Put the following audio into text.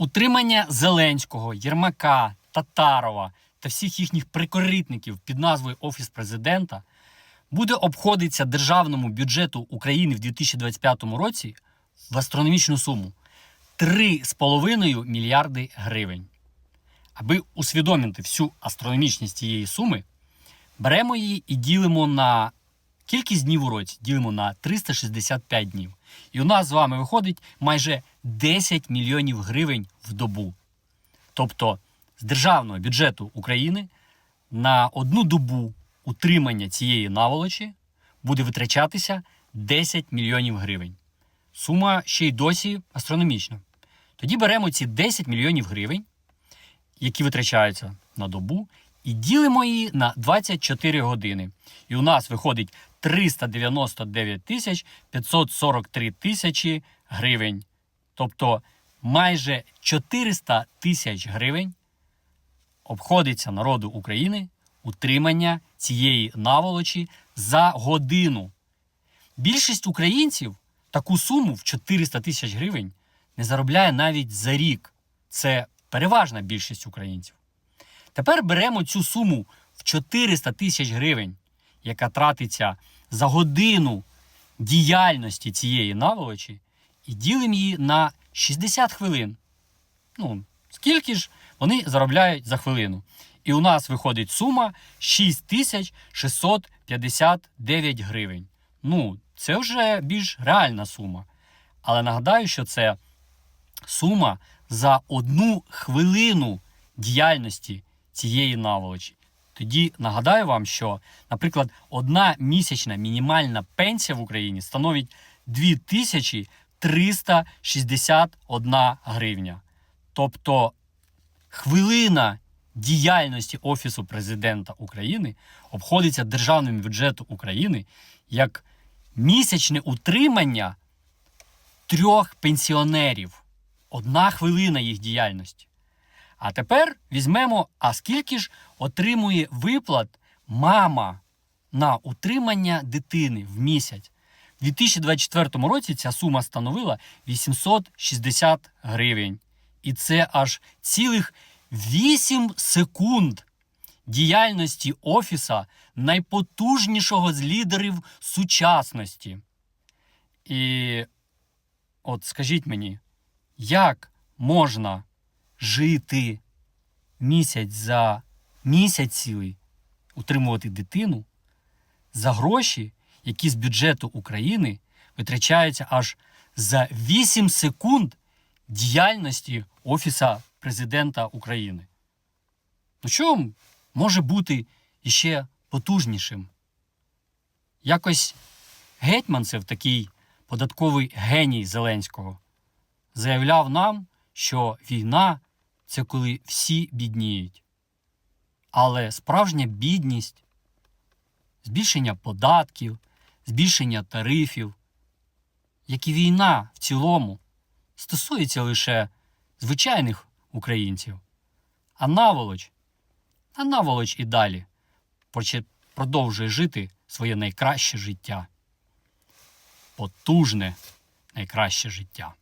Утримання Зеленського, Єрмака, Татарова та всіх їхніх прикоритників під назвою Офіс президента буде обходитися державному бюджету України в 2025 році в астрономічну суму 3,5 мільярди гривень. Аби усвідомити всю астрономічність цієї суми, беремо її і ділимо на кількість днів у році, ділимо на 365 днів. І у нас з вами виходить майже 10 мільйонів гривень в добу. Тобто з державного бюджету України на одну добу утримання цієї наволочі буде витрачатися 10 мільйонів гривень. Сума ще й досі астрономічна. Тоді беремо ці 10 мільйонів гривень, які витрачаються на добу, і ділимо її на 24 години. І у нас виходить 399 тисяч 543 тисячі гривень. Тобто майже 400 тисяч гривень обходиться народу України утримання цієї наволочі за годину. Більшість українців таку суму в 400 тисяч гривень не заробляє навіть за рік. Це переважна більшість українців. Тепер беремо цю суму в 400 тисяч гривень, яка тратиться за годину діяльності цієї наволочі, і ділимо її на 60 хвилин. Ну, скільки ж вони заробляють за хвилину? І у нас виходить сума 6659 гривень. Ну, це вже більш реальна сума. Але нагадаю, що це сума за одну хвилину діяльності цієї наволочі. Тоді нагадаю вам, що, наприклад, одна місячна мінімальна пенсія в Україні становить 2361 гривня. Тобто хвилина діяльності Офісу президента України обходиться державним бюджетом України як місячне утримання трьох пенсіонерів. Одна хвилина їх діяльності. А тепер візьмемо, а скільки ж отримує виплат мама на утримання дитини в місяць. У 2024 році ця сума становила 860 гривень. І це аж цілих 8 секунд діяльності офіса найпотужнішого з лідерів сучасності. І от скажіть мені, як можна жити місяць за місяць цілий, утримувати дитину за гроші, які з бюджету України витрачаються аж за 8 секунд діяльності Офіса президента України? Ну що може бути іще потужнішим? Якось Гетьманцев, такий податковий геній Зеленського, заявляв нам, що війна це коли всі бідніють. Але справжня бідність, збільшення податків, збільшення тарифів, як і війна в цілому, стосується лише звичайних українців. А наволоч, а наволоч і далі продовжує жити своє найкраще життя. Потужне найкраще життя.